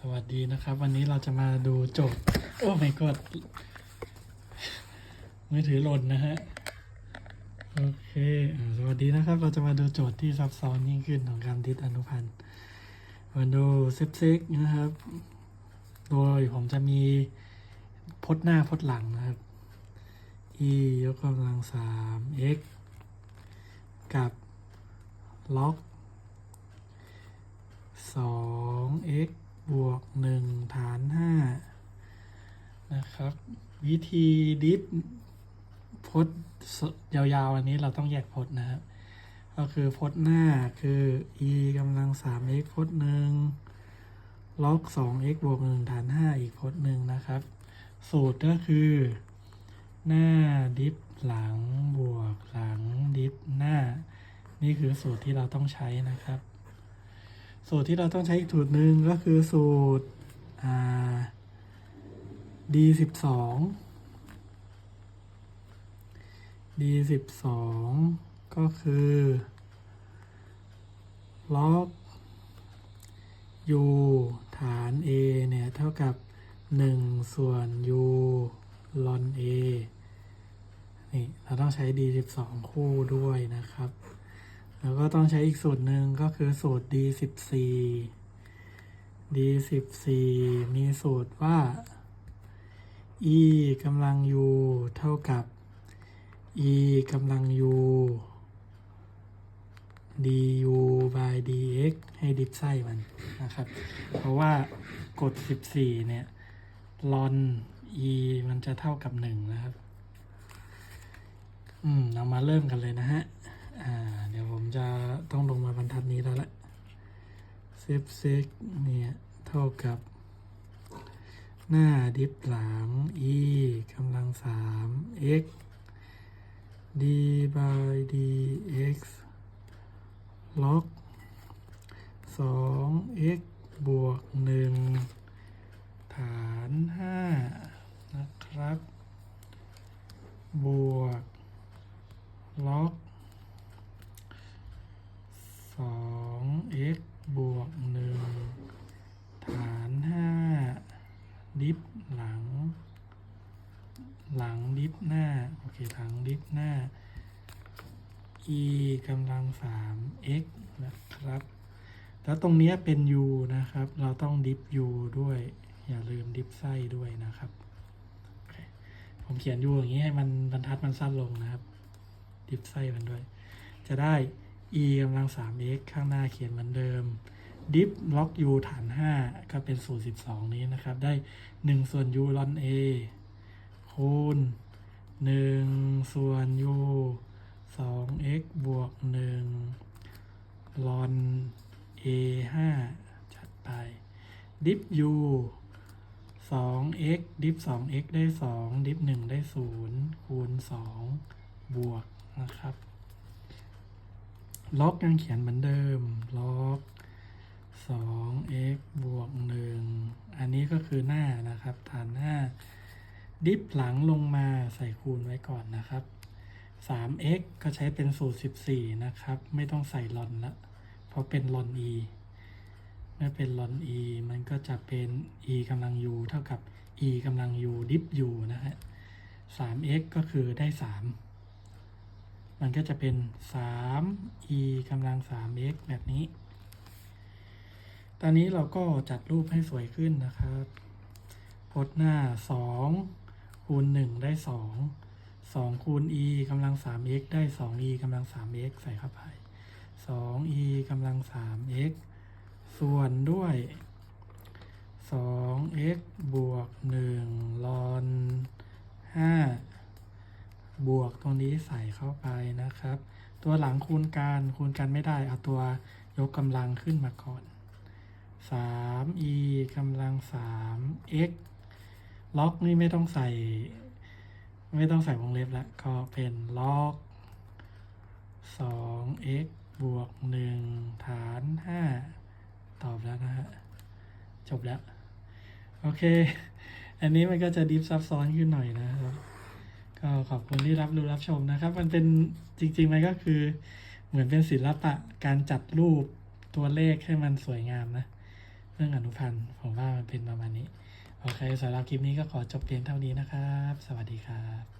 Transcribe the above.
สวัสดีนะครับ วันนี้เราจะมาดูโจทย์ โอ้ไม่กดมือถือหล่นนะฮะ โอเค สวัสดีนะครับ เราจะมาดูโจทย์ที่ซับซ้อนยิ่งขึ้นของการดิดอนุพันธ์มาดูซิปซิกนะครับ โดยผมจะมีพจน์หน้าพจน์หลังนะครับ e ยกกำลังสาม x กับล็อกสอง x บวกหนึ่งฐานห้านะครับ วิธีดิฟพจน์ยาวๆ อันนี้เราต้องแยกพจน์นะครับ ก็คือพจน์หน้าคือ e กำลังสาม x พจน์หนึ่งล็อกสอง x บวกหนึ่งฐานห้าอีกพจน์หนึ่งนะครับ สูตรก็คือ หน้าดิฟหลังบวกหลังดิฟหน้า นี่คือสูตรที่เราต้องใช้นะครับ สูตรที่เราต้องใช้อีกสูตรหนึ่งก็คือสูตรอ่า d สิบสอง d สิบสองก็คือล็อก u ฐาน a เนี่ย เท่ากับหนึ่งส่วน u ลอน a นี่ เราต้องใช้ d สิบสองคู่ด้วยนะครับ แล้วก็ต้องใช้อีกสูตรหนึ่งก็คือสูตร d สิบสี่ d สิบสี่มีสูตรว่า e กำลัง u เท่ากับ e กำลัง u du by dx ให้ดิฟไส้มันนะครับ เพราะว่ากฎ 14 เนี่ยลอน e มันจะเท่ากับ 1 นะครับ อืม เรามาเริ่มกันเลยนะฮะ จะต้องลงมาบรรทัดนี้แล้วละเซฟเซกเนี่ยเท่ากับ หน้าดิฟหลัง e กำลังสาม x d by dx ล็อกสอง x บวกหนึ่งฐานห้านะครับ บวก ล็อกสอง x บวกหนึ่งฐานห้าดิฟ หลัง หลังดิฟหน้า โอเคหลังดิฟหน้า e กำลังสาม x นะครับ แล้วตรงนี้เป็น u นะครับ เราต้องดิฟ u ด้วย อย่าลืมดิฟไส้ด้วยนะครับ ผมเขียน u อย่างนี้ให้มันบรรทัดมันสั้นลงนะครับ ดิฟไส้มันด้วย จะได้ e กำลัง 3x ข้างหน้าเขียนเหมือนเดิม ดิฟล็อก u ฐาน 5 ก็เป็นสูตร 12 นี้นะครับ ได้ 1 ส่วน u ลอน a คูณ 1 ส่วน u 2x บวก 1 ลอน a 5จัดไป ดิฟ u 2x ดิฟ 2x ได้ 2 ดิฟ 1 ได้ 0 คูณ 2 บวกนะครับ ล็อกยังเขียนเหมือนเดิม ล็อก 2x บวก 1 อันนี้ก็คือหน้านะครับ ฐานหน้า ดิฟหลังลงมาใส่คูณไว้ก่อนนะครับ 3x ก็ใช้เป็นสูตร 14 นะครับ ไม่ต้องใส่ลอนละ เพราะเป็นลอน e เมื่อเป็นลอน e มันก็จะเป็น e กำลัง u เท่ากับ e กำลัง u ดิฟ u นะฮะ 3x ก็คือได้ 3 มันก็จะเป็น 3 e กำลัง 3x แบบนี้ ตอนนี้เราก็จัดรูปให้สวยขึ้นนะครับพจน์หน้า 2 คูณ 1 ได้ 2 2 คูณ e กำลัง 3x ได้ 2e กำลัง 3x ใส่เข้าไป 2e กำลัง 3x ส่วนด้วย 2x บวก 1 ลอน 5 บวกตรงนี้ใส่เข้าไปนะครับ ตัวหลังคูณกันคูณกันไม่ได้ เอาตัวยกกำลังขึ้นมาก่อน 3e กำลัง 3x ล็อกนี่ไม่ต้องใส่ ไม่ต้องใส่วงเล็บแล้วก็เป็นล็อก 2x บวก 1 ฐาน 5 ตอบแล้วนะฮะ จบแล้ว โอเค อันนี้มันก็จะดิฟซับซ้อนขึ้นหน่อยนะครับ ก็ขอบคุณที่รับรู้รับชมนะครับ มันเป็นจริงๆ มันก็คือเหมือนเป็นศิลปะการจัดรูปตัวเลขให้มันสวยงามนะ เรื่องอนุพันธ์ผมว่ามันเป็นประมาณนี้ โอเคสำหรับคลิปนี้ก็ขอจบเพียงเท่านี้นะครับ สวัสดีครับ